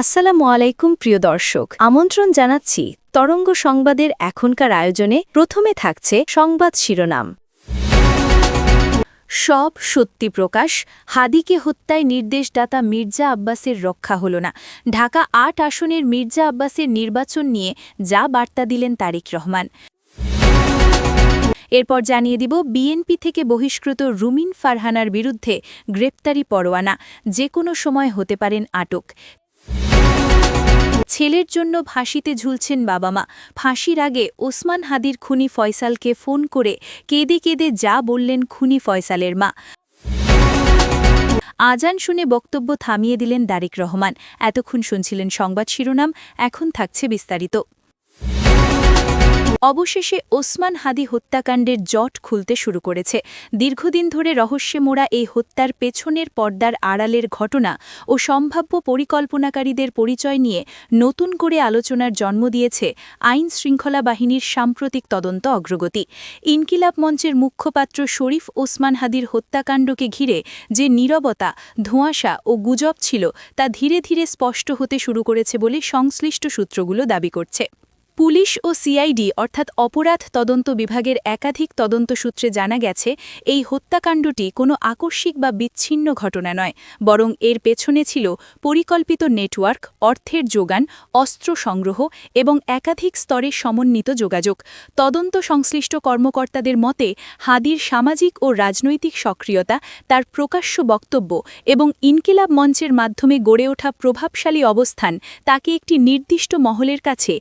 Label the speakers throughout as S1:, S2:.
S1: আসসালামু আলাইকুম, প্রিয় দর্শক। আমন্ত্রণ জানাচ্ছি তরঙ্গ সংবাদের এখনকার আয়োজনে প্রথমে থাকছে সংবাদ শিরোনাম। সব সত্যি প্রকাশ, হাদিকে হত্যায় নির্দেশদাতা মির্জা আব্বাসের রক্ষা হল না। ঢাকা আট আসনের মির্জা আব্বাসের নির্বাচন নিয়ে যা বার্তা দিলেন তারিক রহমান। এরপর জানিয়ে দিব, বিএনপি থেকে বহিষ্কৃত রুমিন ফারহানার বিরুদ্ধে গ্রেপ্তারি পরোয়ানা, যে কোনো সময় হতে পারেন আটক। ছেলের জন্য ফাঁসিতে ঝুলছেন বাবা মা। ফাঁসির আগে ওসমান হাদির খুনি ফয়সালকে ফোন করে কেঁদে কেঁদে যা বললেন খুনি ফয়সালের মা। আজান শুনে বক্তব্য থামিয়ে দিলেন দারিক রহমান। এতক্ষণ শুনছিলেন সংবাদ শিরোনাম, এখন থাকছে বিস্তারিত। অবশেষে ওসমান হাদি হত্যাকাণ্ডের জট খুলতে শুরু করেছে। দীর্ঘদিন ধরে রহস্যে মোড়া এই হত্যার পেছনের পর্দার আড়ালের ঘটনা ও সম্ভাব্য পরিকল্পনাকারীদের পরিচয় নিয়ে নতুন করে আলোচনার জন্ম দিয়েছে আইন শৃঙ্খলা বাহিনীর সাম্প্রতিক তদন্ত অগ্রগতি। ইনকিলাব মঞ্চের মুখ্যপাত্র শরীফ ওসমান হাদির হত্যাকাণ্ডকে ঘিরে যে নীরবতা, ধোঁয়াশা ও গুজব ছিল, তা ধীরে ধীরে স্পষ্ট হতে শুরু করেছে বলে সংশ্লিষ্ট সূত্রগুলো দাবি করছে। পুলিশ ও সিআইডি, অর্থাৎ অপরাধ তদন্ত বিভাগের একাধিক তদন্ত সূত্রে জানা গেছে, এই হত্যাকাণ্ডটি কোনো আকস্মিক বা বিচ্ছিন্ন ঘটনা নয়, বরং এর পেছনে ছিল পরিকল্পিত নেটওয়ার্ক, অর্থের যোগান, অস্ত্র সংগ্রহ এবং একাধিক স্তরে সমন্বিত যোগাযোগ। তদন্ত সংশ্লিষ্ট কর্মকর্তাদের মতে, হাদির সামাজিক ও রাজনৈতিক সক্রিয়তা, তার প্রকাশ্য বক্তব্য এবং ইনকিলাব মঞ্চের মাধ্যমে গড়ে ওঠা প্রভাবশালী অবস্থান, তাকে একটি নির্দিষ্ট মহলের কাছে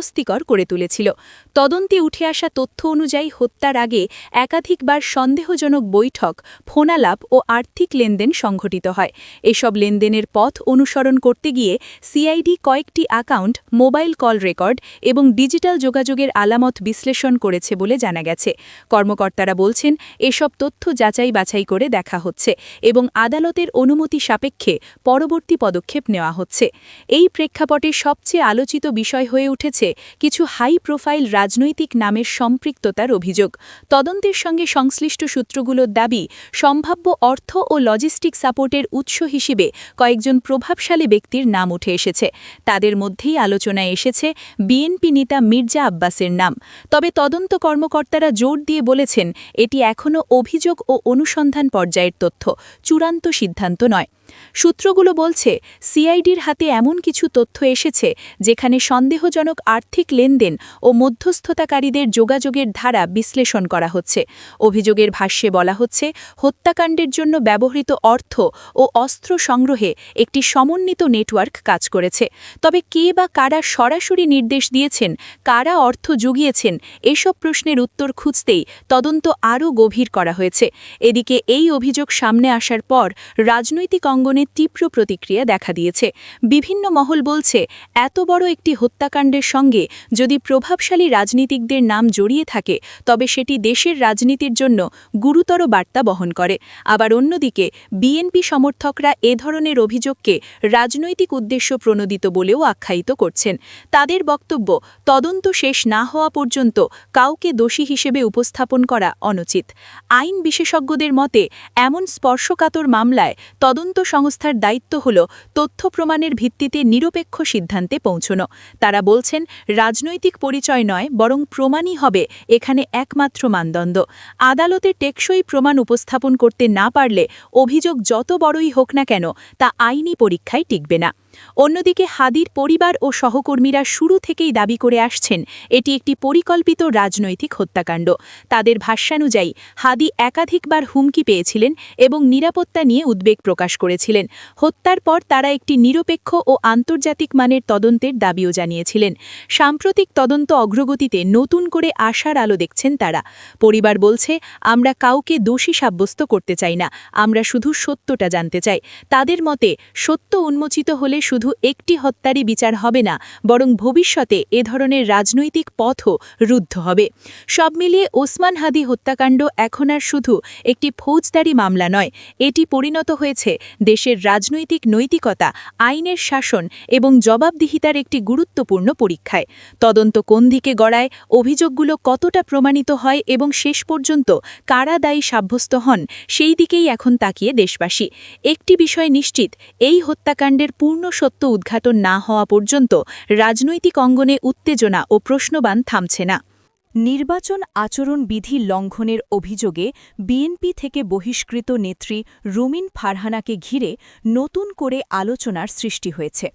S1: অস্বস্তিকর করে তুলেছিল। তদন্তে উঠে আসা তথ্য অনুযায়ী হত্যার আগে একাধিকবার সন্দেহজনক বৈঠক, ফোনালাপ ও আর্থিক লেনদেন সংঘটিত হয়। এসব লেনদেনের পথ অনুসরণ করতে গিয়ে সিআইডি কয়েকটি অ্যাকাউন্ট, মোবাইল কল রেকর্ড এবং ডিজিটাল যোগাযোগের আলামত বিশ্লেষণ করেছে বলে জানা গেছে। কর্মকর্তারা বলছেন, এসব তথ্য যাচাই বাছাই করে দেখা হচ্ছে এবং আদালতের অনুমতি সাপেক্ষে পরবর্তী পদক্ষেপ নেওয়া হচ্ছে। এই প্রেক্ষাপটে সবচেয়ে আলোচিত বিষয় হয়ে উঠেছে কিছু হাই প্রোফাইল রাজনৈতিক নামের সম্পৃক্ততার অভিযোগ। তদন্তের সঙ্গে সংশ্লিষ্ট সূত্রগুলোর দাবি, সম্ভাব্য অর্থ ও লজিস্টিক সাপোর্টের উৎস হিসেবে কয়েকজন প্রভাবশালী ব্যক্তির নাম উঠে এসেছে। তাদের মধ্যেই আলোচনায় এসেছে বিএনপি নেতা মির্জা আব্বাসের নাম। তবে তদন্ত কর্মকর্তারা জোর দিয়ে বলেছেন, এটি এখনও অভিযোগ ও অনুসন্ধান পর্যায়ের তথ্য। চূড়ান্ত সিদ্ধান্ত নয়। সূত্রগুলো বলছে, সিআইডির হাতে এমন কিছু তথ্য এসেছে যেখানে সন্দেহজনক আর্থিক লেনদেন ও মধ্যস্থতাকারীদের যোগাযোগের ধারা বিশ্লেষণ করা হচ্ছে। অভিযোগের ভাষ্যে বলা হচ্ছে, হত্যাকাণ্ডের জন্য ব্যবহৃত অর্থ ও অস্ত্র সংগ্রহে একটি সমন্বিত নেটওয়ার্ক কাজ করেছে। তবে কে বা কারা সরাসরি নির্দেশ দিয়েছেন, কারা অর্থ জুগিয়েছেন, এসব প্রশ্নের উত্তর খুঁজতেই তদন্ত আরও গভীর করা হয়েছে। এদিকে এই অভিযোগ সামনে আসার পর রাজনৈতিক অঙ্গনে তীব্র প্রতিক্রিয়া দেখা দিয়েছে। বিভিন্ন মহল বলছে, এত বড় একটি হত্যাকাণ্ডের সঙ্গে যদি প্রভাবশালী রাজনীতিকদের নাম জড়িয়ে থাকে, তবে সেটি দেশের রাজনীতির জন্য গুরুতর বার্তা বহন করে। আবার অন্যদিকে, বিএনপি সমর্থকরা এ ধরনের অভিযোগকে রাজনৈতিক উদ্দেশ্য প্রণোদিত বলেও আখ্যায়িত করছেন। তাদের বক্তব্য, তদন্ত শেষ না হওয়া পর্যন্ত কাউকে দোষী হিসেবে উপস্থাপন করা অনুচিত। আইন বিশেষজ্ঞদের মতে, এমন স্পর্শকাতর মামলায় তদন্ত সংস্থার দায়িত্ব হল তথ্য প্রমাণের ভিত্তিতে নিরপেক্ষ সিদ্ধান্তে পৌঁছনো। তারা বলছেন, রাজনৈতিক পরিচয় নয়, বরং প্রমাণই হবে এখানে একমাত্র মানদণ্ড। আদালতে টেকসই প্রমাণ উপস্থাপন করতে না পারলে অভিযোগ যত বড়ই হোক না কেন, তা আইনি পরীক্ষায় টিকবে না। অন্যদিকে হাদির পরিবার ও সহকর্মীরা শুরু থেকেই দাবি করে আসছেন, এটি একটি পরিকল্পিত রাজনৈতিক হত্যাকাণ্ড। তাদের ভাষ্যানুযায়ী, হাদি একাধিকবার হুমকি পেয়েছিলেন এবং নিরাপত্তা নিয়ে উদ্বেগ প্রকাশ করেছিলেন। হত্যার পর তারা একটি নিরপেক্ষ ও আন্তর্জাতিক মানের তদন্তের দাবিও জানিয়েছিলেন। সাম্প্রতিক তদন্ত অগ্রগতিতে নতুন করে আশার আলো দেখছেন তারা। পরিবার বলছে, আমরা কাউকে দোষী সাব্যস্ত করতে চাই না, আমরা শুধু সত্যটা জানতে চাই। তাদের মতে, সত্য উন্মোচিত হলে শুধু একটি হত্যারই বিচার হবে না, বরং ভবিষ্যতে এ ধরনের রাজনৈতিক পথও রুদ্ধ হবে। সব মিলিয়ে ওসমান হাদি হত্যাকাণ্ড এখন আর শুধু একটি ফৌজদারি মামলা নয়, এটি পরিণত হয়েছে দেশের রাজনৈতিক নৈতিকতা, আইনের শাসন এবং জবাবদিহিতার একটি গুরুত্বপূর্ণ পরীক্ষায়। তদন্ত কোন দিকে গড়ায়, অভিযোগগুলো কতটা প্রমাণিত হয় এবং শেষ পর্যন্ত কারা দায়ী সাব্যস্ত হন, সেই দিকেই এখন তাকিয়ে দেশবাসী। একটি বিষয় নিশ্চিত, এই হত্যাকাণ্ডের পূর্ণ সত্য উদ্ঘাটন না হওয়া পর্যন্ত রাজনৈতিক অঙ্গনে উত্তেজনা ও প্রশ্নবান থামছে না। নির্বাচন আচরণ বিধি লঙ্ঘনের অভিযোগে বিএনপি থেকে বহিষ্কৃত নেত্রী রুমিন ফারহানাকে ঘিরে নতুন করে আলোচনার সৃষ্টি হয়েছে।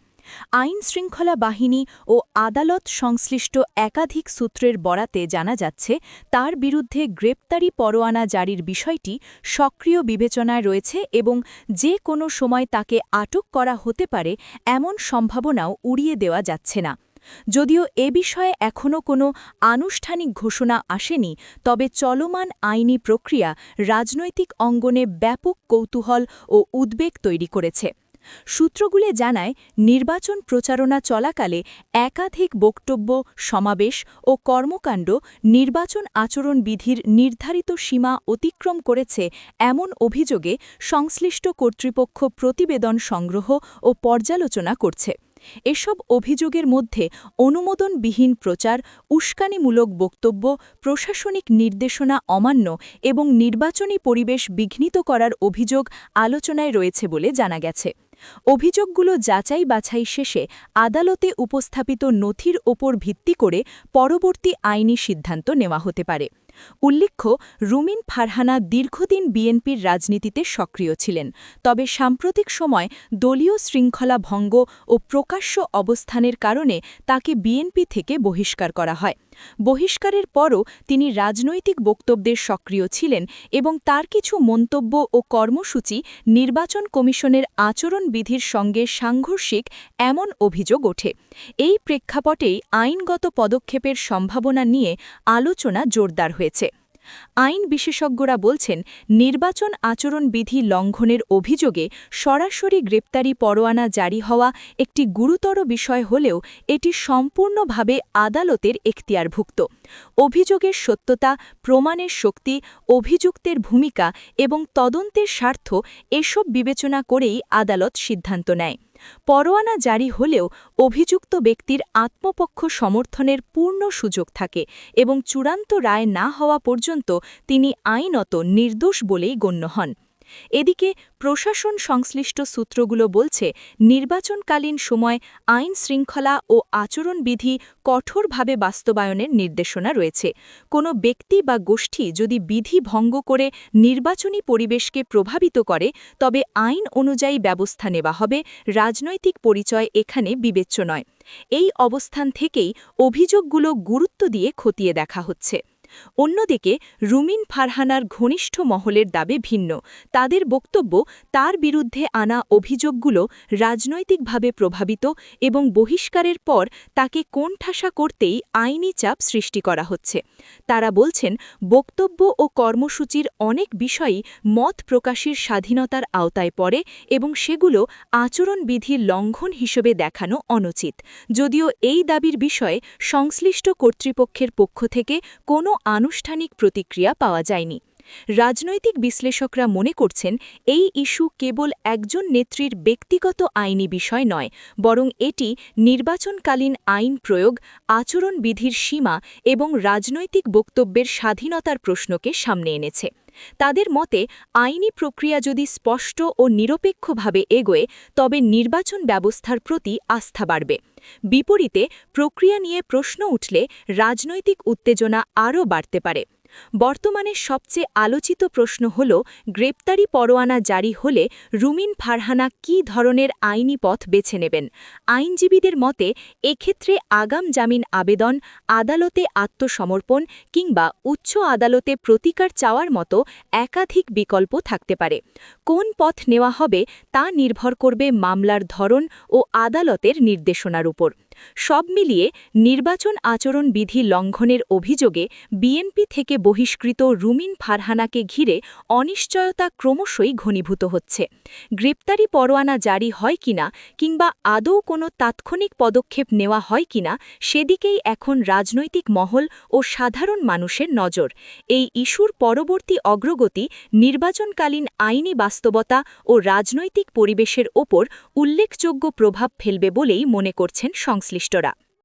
S1: আইন শৃঙ্খলা বাহিনী ও আদালত সংশ্লিষ্ট একাধিক সূত্রের বরাতে জানা যাচ্ছে, তার বিরুদ্ধে গ্রেপ্তারি পরোয়ানা জারির বিষয়টি সক্রিয় বিবেচনায় রয়েছে এবং যে কোনো সময় তাকে আটক করা হতে পারে এমন সম্ভাবনাও উড়িয়ে দেওয়া যাচ্ছে না। যদিও এ বিষয়ে এখনও কোনো আনুষ্ঠানিক ঘোষণা আসেনি, তবে চলমান আইনি প্রক্রিয়া রাজনৈতিক অঙ্গনে ব্যাপক কৌতূহল ও উদ্বেগ তৈরি করেছে। সূত্রগুলি জানায়, নির্বাচন প্রচারণা চলাকালে একাধিক বক্তব্য, সমাবেশ ও কর্মকাণ্ড নির্বাচন আচরণ বিধির নির্ধারিত সীমা অতিক্রম করেছে এমন অভিযোগে সংশ্লিষ্ট কর্তৃপক্ষ প্রতিবেদন সংগ্রহ ও পর্যালোচনা করছে। এসব অভিযোগের মধ্যে অনুমোদনবিহীন প্রচার, উস্কানিমূলক বক্তব্য, প্রশাসনিক নির্দেশনা অমান্য এবং নির্বাচনী পরিবেশ বিঘ্নিত করার অভিযোগ আলোচনায় রয়েছে বলে জানা গেছে। অভিযোগগুলো যাচাই বাছাই শেষে আদালতে উপস্থাপিত নথির ওপর ভিত্তি করে পরবর্তী আইনি সিদ্ধান্ত নেওয়া হতে পারে। উল্লেখ্য, রুমিন ফারহানা দীর্ঘদিন বিএনপির রাজনীতিতে সক্রিয় ছিলেন, তবে সাম্প্রতিক সময় দলীয় শৃঙ্খলা ভঙ্গ ও প্রকাশ্য অবস্থানের কারণে তাকে বিএনপি থেকে বহিষ্কার করা হয়। বহিষ্কারের পরও তিনি রাজনৈতিক বক্তব্যের সক্রিয় ছিলেন এবং তার কিছু মন্তব্য ও কর্মসূচি নির্বাচন কমিশনের আচরণবিধির সঙ্গে সাংঘর্ষিক এমন অভিযোগ ওঠে। এই প্রেক্ষাপটেই আইনগত পদক্ষেপের সম্ভাবনা নিয়ে আলোচনা জোরদার হয়েছে। আইন বিশেষজ্ঞরা বলছেন, নির্বাচন আচরণ বিধি লঙ্ঘনের অভিযোগে সরাসরি গ্রেপ্তারি পরোয়ানা জারি হওয়া একটি গুরুতর বিষয় হলেও এটি সম্পূর্ণভাবে আদালতের এখতিয়ারভুক্ত। অভিযোগের সত্যতা, প্রমাণের শক্তি, অভিযুক্তের ভূমিকা এবং তদন্তের স্বার্থ এসব বিবেচনা করেই আদালত সিদ্ধান্ত নেয়। পরোয়ানা জারি হলেও অভিযুক্ত ব্যক্তির আত্মপক্ষ সমর্থনের পূর্ণ সুযোগ থাকে এবং চূড়ান্ত রায় না হওয়া পর্যন্ত তিনি আইনত নির্দোষ বলেই গণ্য হন। এদিকে প্রশাসন সংশ্লিষ্ট সূত্রগুলো বলছে, নির্বাচনকালীন সময় আইন শৃঙ্খলা ও আচরণবিধি কঠোরভাবে বাস্তবায়নের নির্দেশনা রয়েছে। কোনো ব্যক্তি বা গোষ্ঠী যদি বিধি ভঙ্গ করে নির্বাচনী পরিবেশকে প্রভাবিত করে, তবে আইন অনুযায়ী ব্যবস্থা নেওয়া হবে, রাজনৈতিক পরিচয় এখানে বিবেচ্য নয়। এই অবস্থান থেকেই অভিযোগগুলো গুরুত্ব দিয়ে খতিয়ে দেখা হচ্ছে। অন্যদিকে, রুমিন ফারহানার ঘনিষ্ঠ মহলের দাবি ভিন্ন। তাদের বক্তব্য, তার বিরুদ্ধে আনা অভিযোগগুলো রাজনৈতিকভাবে প্রভাবিত এবং বহিষ্কারের পর তাকে কোণঠাসা করতেই আইনি চাপ সৃষ্টি করা হচ্ছে। তারা বলছেন, বক্তব্য ও কর্মসূচির অনেক বিষয়ই মত প্রকাশের স্বাধীনতার আওতায় পড়ে এবং সেগুলো আচরণবিধির লঙ্ঘন হিসেবে দেখানো অনুচিত। যদিও এই দাবির বিষয়ে সংশ্লিষ্ট কর্তৃপক্ষের পক্ষ থেকে কোনো আনুষ্ঠানিক প্রতিক্রিয়া পাওয়া যায়নি। রাজনৈতিক বিশ্লেষকরা মনে করছেন, এই ইস্যু কেবল একজন নেত্রীর ব্যক্তিগত আইনি বিষয় নয়, বরং এটি নির্বাচনকালীন আইন প্রয়োগ, আচরণবিধির সীমা এবং রাজনৈতিক বক্তব্যের স্বাধীনতার প্রশ্নকে সামনে এনেছে। তাদের মতে, আইনি প্রক্রিয়া যদি স্পষ্ট ও নিরপেক্ষভাবে এগোয়, তবে নির্বাচন ব্যবস্থার প্রতি আস্থা বাড়বে। বিপরীতে, প্রক্রিয়া নিয়ে প্রশ্ন উঠলে রাজনৈতিক উত্তেজনা আরও বাড়তে পারে। বর্তমানে সবচেয়ে আলোচিত প্রশ্ন হল, গ্রেপ্তারি পরোয়ানা জারি হলে রুমিন ফারহানা কি ধরনের আইনি পথ বেছে নেবেন? আইনজীবীদের মতে, এক্ষেত্রে আগাম জামিন আবেদন, আদালতে আত্মসমর্পণ কিংবা উচ্চ আদালতে প্রতিকার চাওয়ার মতো একাধিক বিকল্প থাকতে পারে। কোন পথ নেওয়া হবে তা নির্ভর করবে মামলার ধরন ও আদালতের নির্দেশনার উপর। সব মিলিয়ে নির্বাচন আচরণ বিধি লঙ্ঘনের অভিযোগে বিএনপি থেকে বহিষ্কৃত রুমিন ফারহানাকে ঘিরে অনিশ্চয়তা ক্রমশই ঘনীভূত হচ্ছে। গ্রেপ্তারি পরোয়ানা জারি হয় কিনা কিংবা আদৌ কোনো তাৎক্ষণিক পদক্ষেপ নেওয়া হয় কিনা সেদিকেই এখন রাজনৈতিক মহল ও সাধারণ মানুষের নজর। এই ইস্যুর পরবর্তী অগ্রগতি নির্বাচনকালীন আইনি বাস্তবতা ও রাজনৈতিক পরিবেশের ওপর উল্লেখযোগ্য প্রভাব ফেলবে বলেই মনে করছেন সংশ্লিষ্টরা।